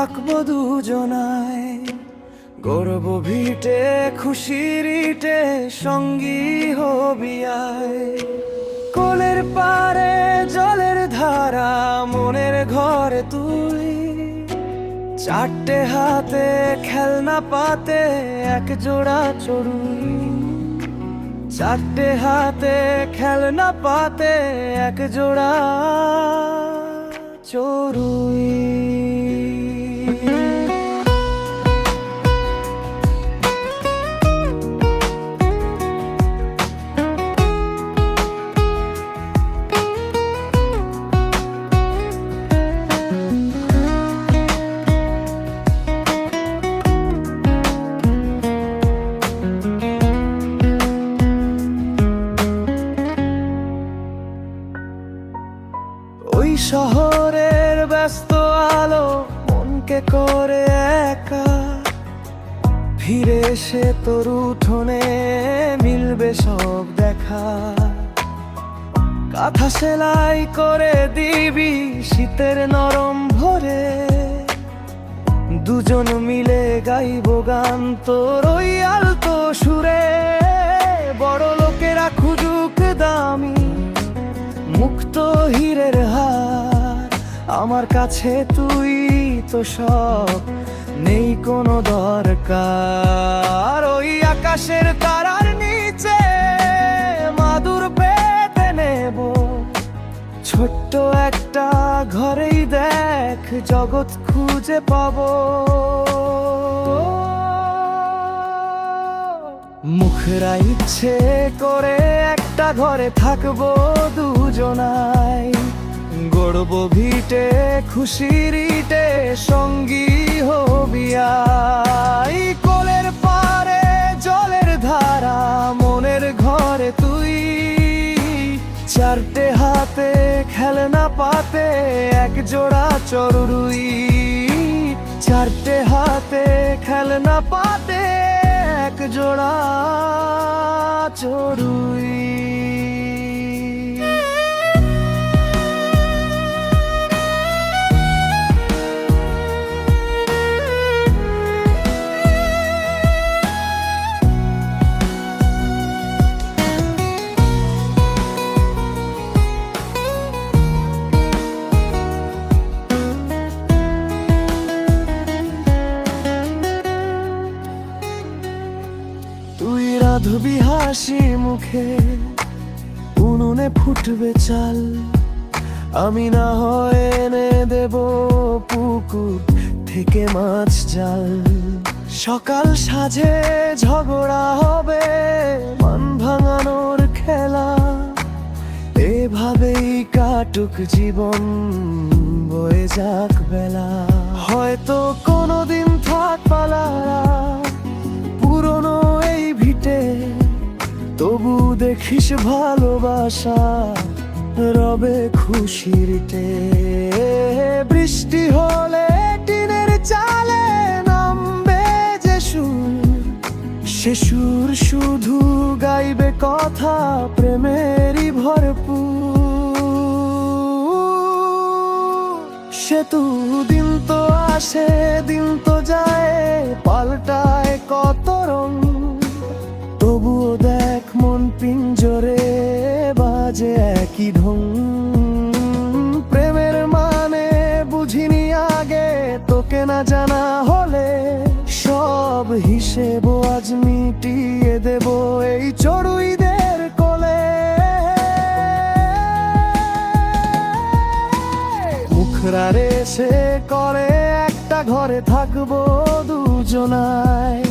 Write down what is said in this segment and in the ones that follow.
থাকব দুজনায় গর্ব ভিটে, খুশির ইটে, সঙ্গী হবি কোলের পারে জলের ধারা, মনের ঘরে তুই। চারটে হাতে, খেলনা পাতে, এক জোড়া চড়ুই। চারটে হাতে, খেলনা পাতে, এক জোড়া চড়ুই। ফিরে তোর উঠোনে মিলবে সব দেখা। কাঁথা সেলাই করে দিবি শীতের নরম ভরে। দুজন মিলে গাইব গান তোর ওই আলতো সুরে। বড় লোকেরা খুঁজুক দামি, মুক্ত হীরের হার। আমার কাছে তুই তো সব, নেই কোনো দরকার। আকাশের তারার নিচে মাদুর পেতে নেব। ছোট্ট একটা ঘরেই দেখ, জগৎ খুঁজে পাবো। মুখরা ইচ্ছে করে একটা ঘরে থাকব দুজনাই। গড়ব ভিটে, খুশির ইটে, সঙ্গী হবিয়াই কোলের পারে জলের ধারা মনের ঘরে তুই। চারটে হাতে খেলনা পাতে এক জোড়া চরুই চারটে হাতে খেলনা পাতে এক জোড়া চড়ুই আমি না হয় এনে দেব পুকুর থেকে মাছ জাল। সকাল সাজে ঝগড়া হবে, মান ভাঙানোর খেলা। এভাবেই কাটুক জীবন, বয়ে যাক বেলা। হয়তো কোনোদিন থাক পালারা, পুরনো এই ভিটে, তবু দেখিস ভালোবাসা। রবে খুশিরটে বৃষ্টি হলে টিনের চালে নামবে যে সুর। সে সুর শুধু গাইবে কথা প্রেমেরই ভরপুর। সেতু দিন তো আসে, দিন তো যায়, পাল্টায় কত রং। তবুও দেখ মন পিঞ্জরে বাজে একই ঢং। প্রেমের মানে বুঝিনি আগে, তোকে না জানা হলে সব হিসেব আজ মিটিয়ে দেব এই চড়ুইদের কোলে। মুখরা রেসে করে একটা ঘরে থাকব দুজনায়।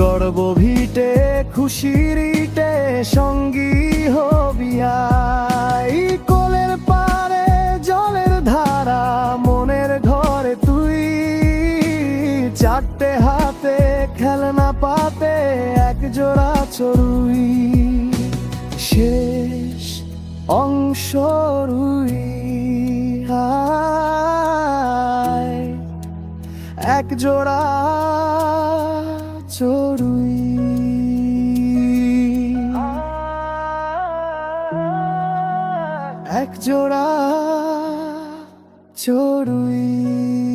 গর্ব ভিটে খুশির ইটে সঙ্গী হবিয়াই কোলের পারে, জলের ধারা, মনের ঘরে তুই। চারটে হাতে, খেলনা পাতে, এক জোড়া চড়ুই। শেষ অংশ রুই। এক জোড়া চড়ুই। জোড়া চড়ুই।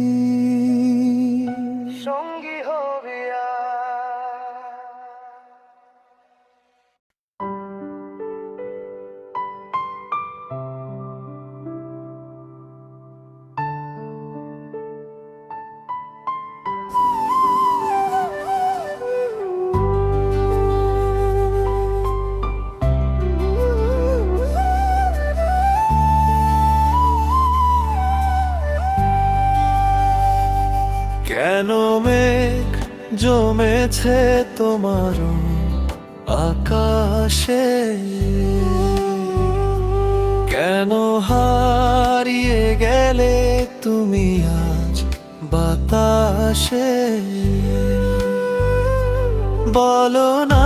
জমেছে তোমার আকাশে। কেন হারিয়ে গেলে তুমি আজ বাতাসে? বলো না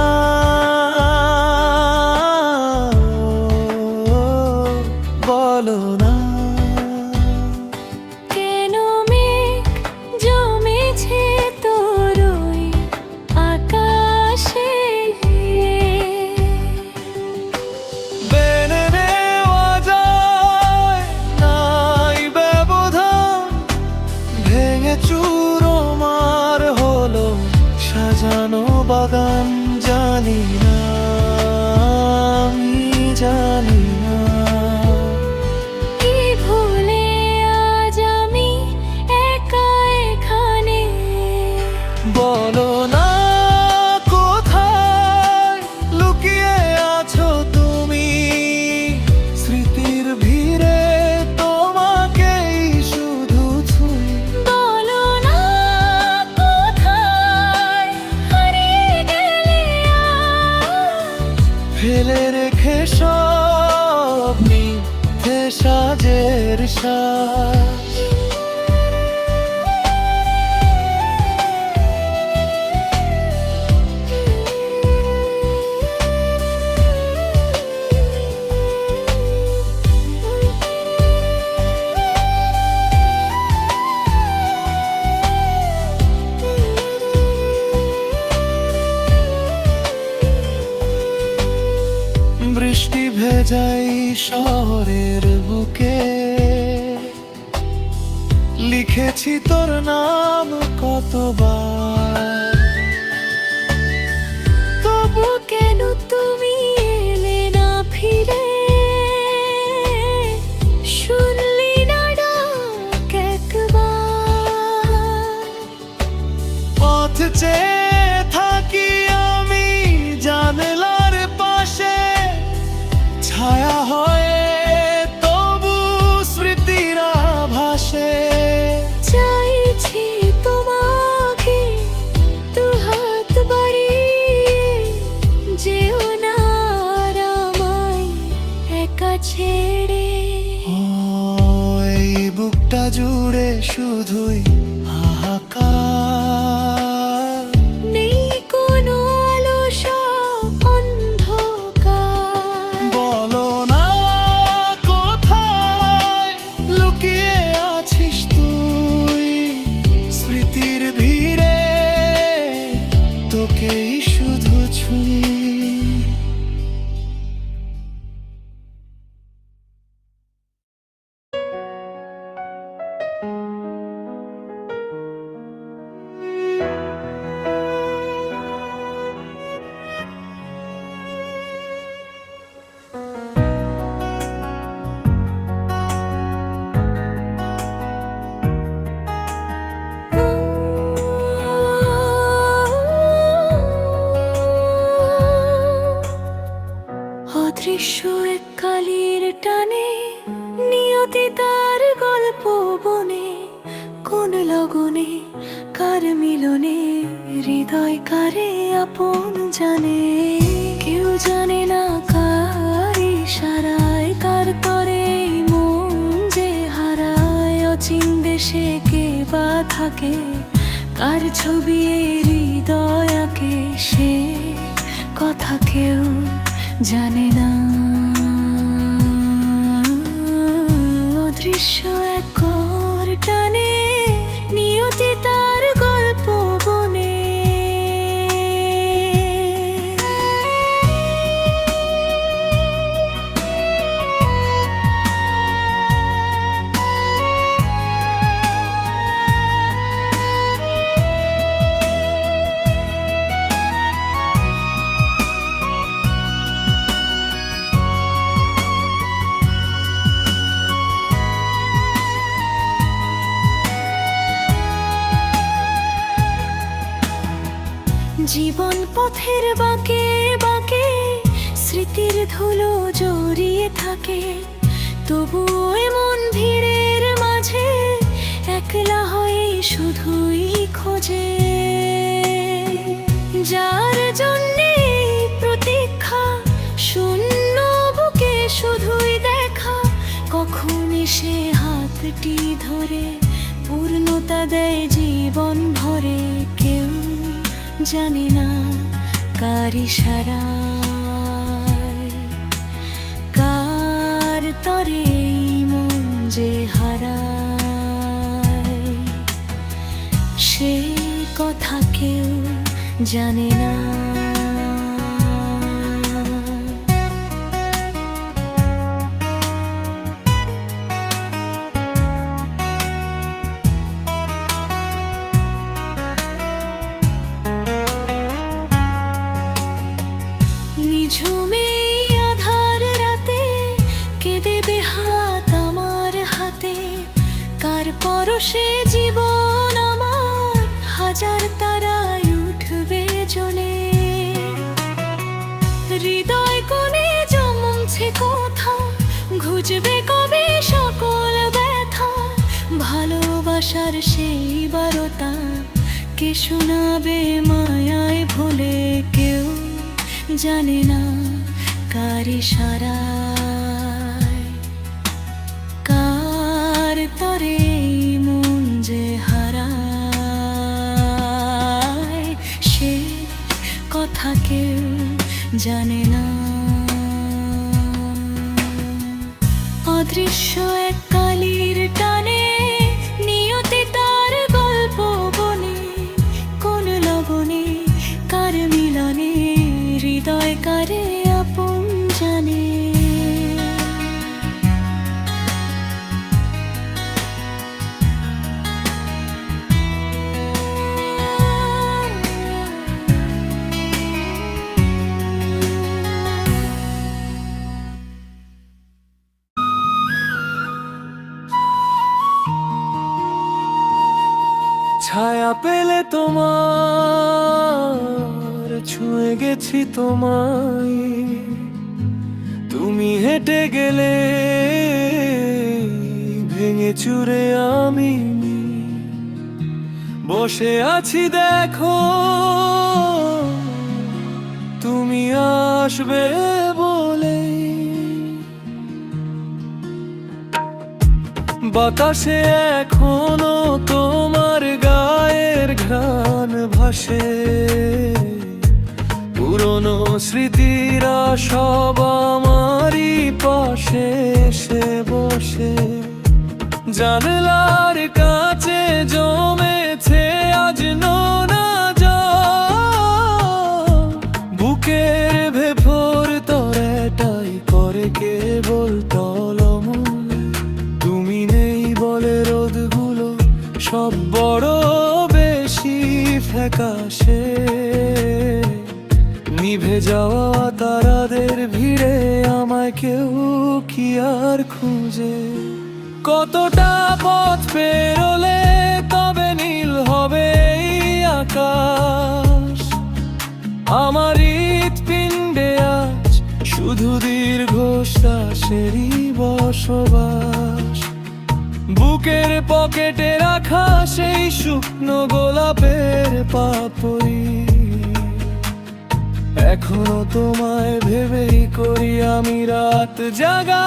কার মিলনে, হৃদয় কারে আপন জানে? কেউ জানে না কার ইশারায়, কার করে মন যে হারায়? অচিন দেশে কে বা থাকে? কার ছবি হৃদয় হৃদয়াকে সে? কথা কেউ জানে না। অদৃশ্য এক জীবন পথের বাঁকে বাঁকে, স্মৃতির ধুলো জড়িয়ে থাকে। তবু এমন ভিড়ের মাঝে, একলা হয়ে শুধুই খোঁজে। যার জন্যে প্রতীক্ষা, শূন্য বুকে শুধুই দেখা। কখন সে হাতটি ধরে, পূর্ণতা দেয় জীবন ভরে। জানে না কারি সারা কার তরে মন যে হারায়। সে কথা কেউ জানে না। জানে না কারি সারা কার তরে মন যে হারায়। সে কথা কেউ জানে না ছায়া পেলে তোমার, ছুঁয়ে গেছি তোমায়। তুমি হেঁটে গেলে ভেঙে চুরে আমি বসে আছি, দেখো। তুমি আসবে বলে। বাতাসে এখনও তোমার ঘ্রাণ ভাসে। পুরনো স্মৃতিরা সব আমারই পাশে এসে বসে। জানলার কাছে জমেছে আজ নোনা কতটা পথ পেরোলে তবে নীল হবে আকাশ। আমার হৃৎপিণ্ডে আজ শুধু দীর্ঘ শ্বাসেরই বসবাস। বুকের পকেটে রাখা সেই শুকনো গোলাপের পাপড়ি। এখনও তোমায় ভেবেই করি আমি রাত জাগা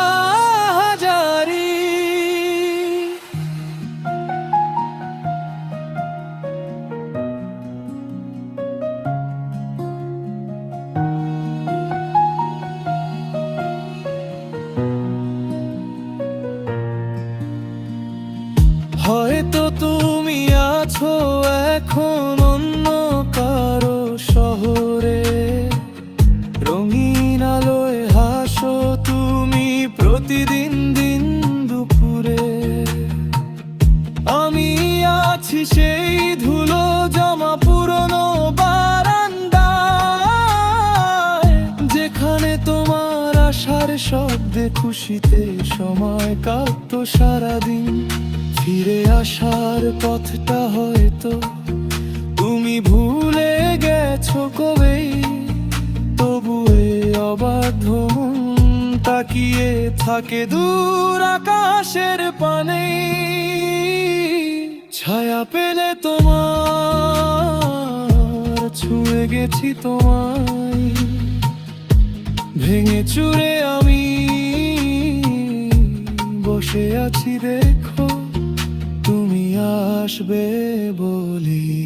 মন তাকিয়ে থাকে দূর আকাশের পানে। ছায়া পেলে তোমার, ছুঁয়ে গেছি তোমায়। ভেঙে চুরে আমি, বসে আছি দেখো, তুমি আসবে বলি।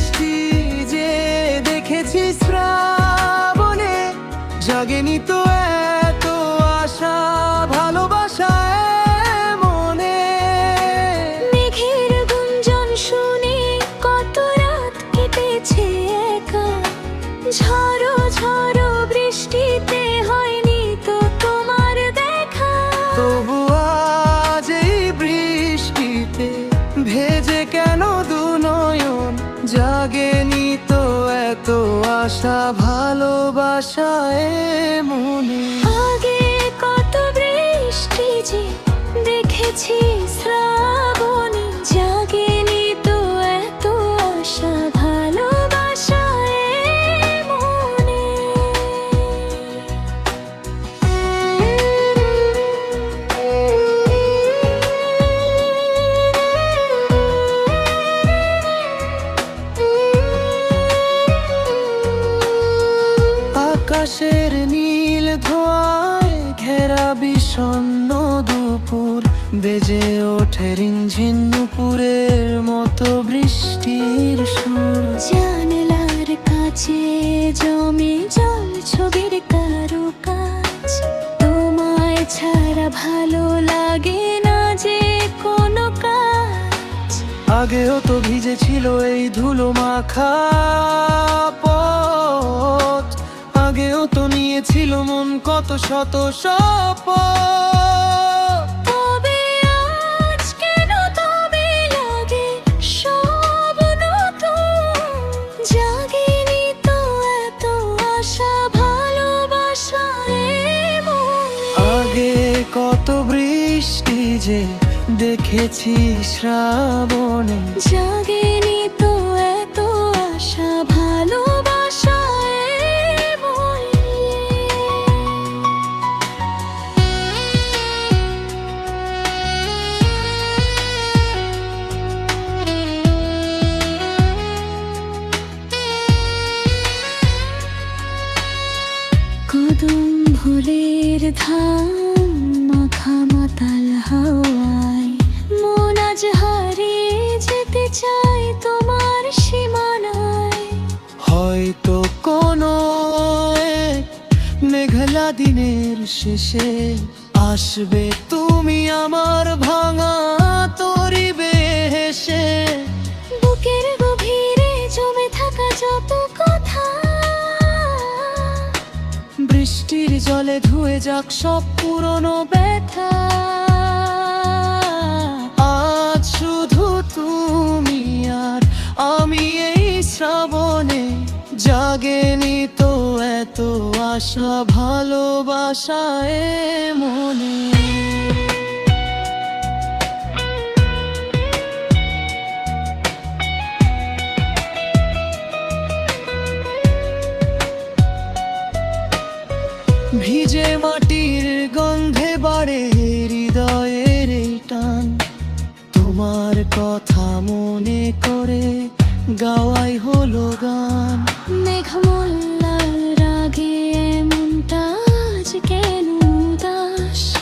ভালোবাসায় মনে যে দেখেছি শ্রাবণে। জাগেনি তো এত আশা মেঘলা দিনের শেষে আসবে তুমি আমার ভাঙা তরিবে হেসে বুকের গভীরে জমে থাকা যত কথা। বৃষ্টির জলে ধুয়ে যাক সব পুরনো ব্যথা। আজ শুধু তুমি আর আমি এই শ্রাবণে জাগেনি তো এত আশা ভালোবাসায় মনে। ভিজে মাটির গন্ধে বাড়ে হৃদয়ের টান। তোমার কথা মনে করে গাওয়াই হলো গান। মেঘমল্লার রাগে এমনটা আজ কেন উদাস?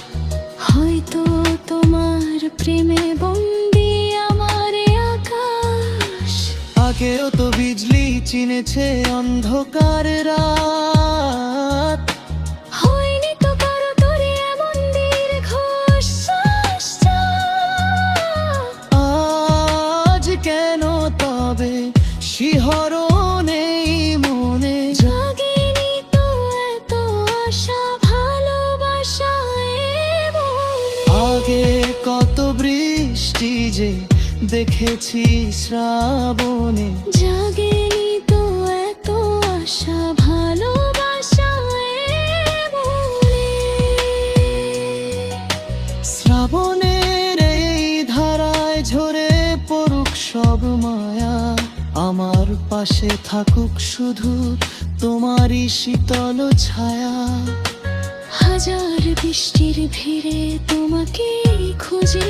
হয়তো তোমার প্রেমে বন্দি আমার আকাশ। আগেও তো বিজলি চিনেছে অন্ধকার রাত। গেছি শ্রাবণে। জাগেনি তো এত আশা ভালোবাসা শ্রাবণের এই ধারায় ঝরে পড়ুক সব মায়া আমার পাশে থাকুক শুধু তোমারই শীতল ছায়া। হাজার বৃষ্টির ভিড়ে তোমাকে খুঁজে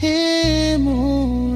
হে মনে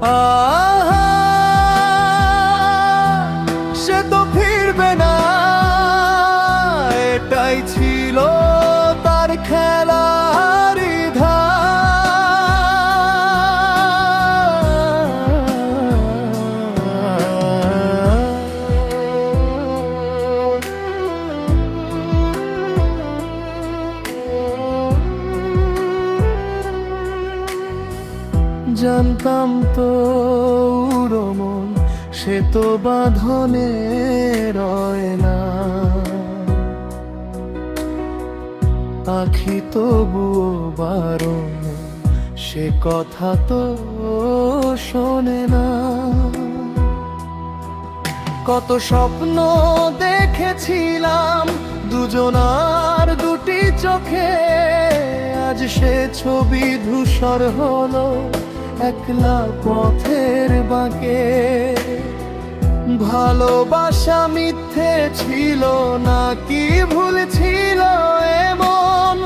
啊。বাঁধনে রয় না। আখি তবুও বারণ, সে কথা তো শোনে না। কত স্বপ্ন দেখেছিলাম, দুজনার দুটি চোখে। আজ সে ছবি ধূসর হলো, একলা পথের বাঁকে। ভালোবাসা মিথ্যে ছিল না কি ভুল ছিল এমন?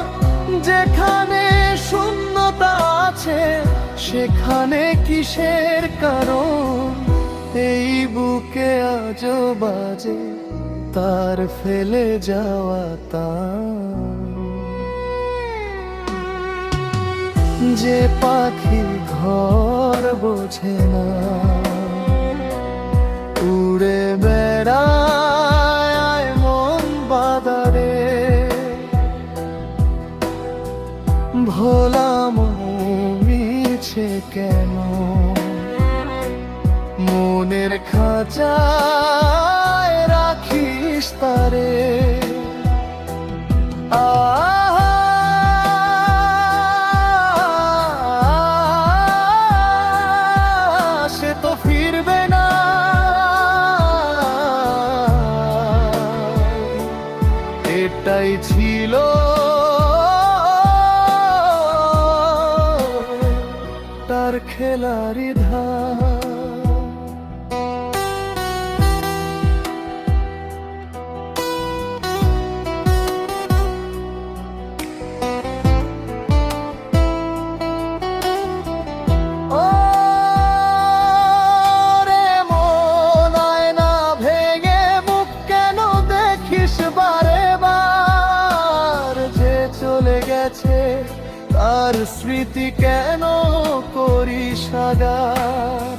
যেখানে শূন্যতা আছে, সেখানে কিসের কারণ? এই বুকে আজ বাজে, তার ফেলে যাওয়া তার যে পাখি ঘর বোঝে না। উড়ে বেড়ায় মন বাদারে ভোলা মিছে কেন? মনের খাঁচায় রাখিস তারে। স্মৃতি কেন করি আগার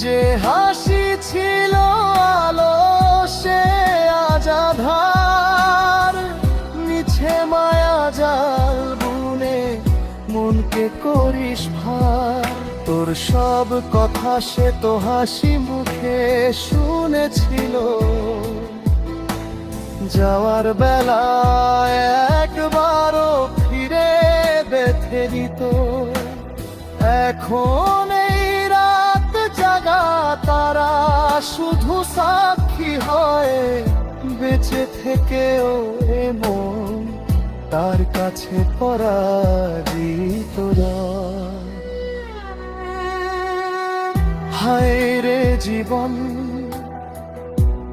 যে হাসি ছিল আলো, সে আজাধার মিছে মায়া জাল বুনে মনকে করিস ভার। তোর সব কথা সে তো হাসি মুখে শুনেছিল। যাওয়ার বেলায় একবারও বেঁধে দিত। এখন এই রাত জাগা তারা শুধু সাক্ষী হয়। বেঁচে থেকেও এ মন তার কাছে পরাজিত। হায় রে জীবন,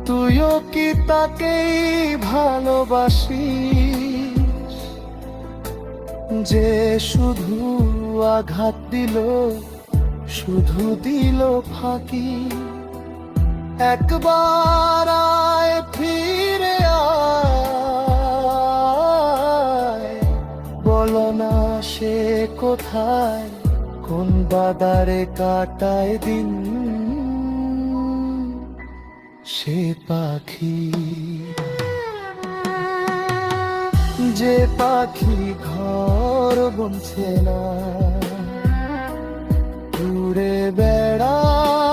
তুইও কি তাকেই ভালোবাসিস? যে শুধু আঘাত দিল, শুধু দিল ফাঁকি। একবার আয়, ফিরে বলো না সে কোথায়, কোন বাদারে কাটায় দিন। সে পাখি। যে পাখি ঘর বনছে না। ঘুরে বেড়ায়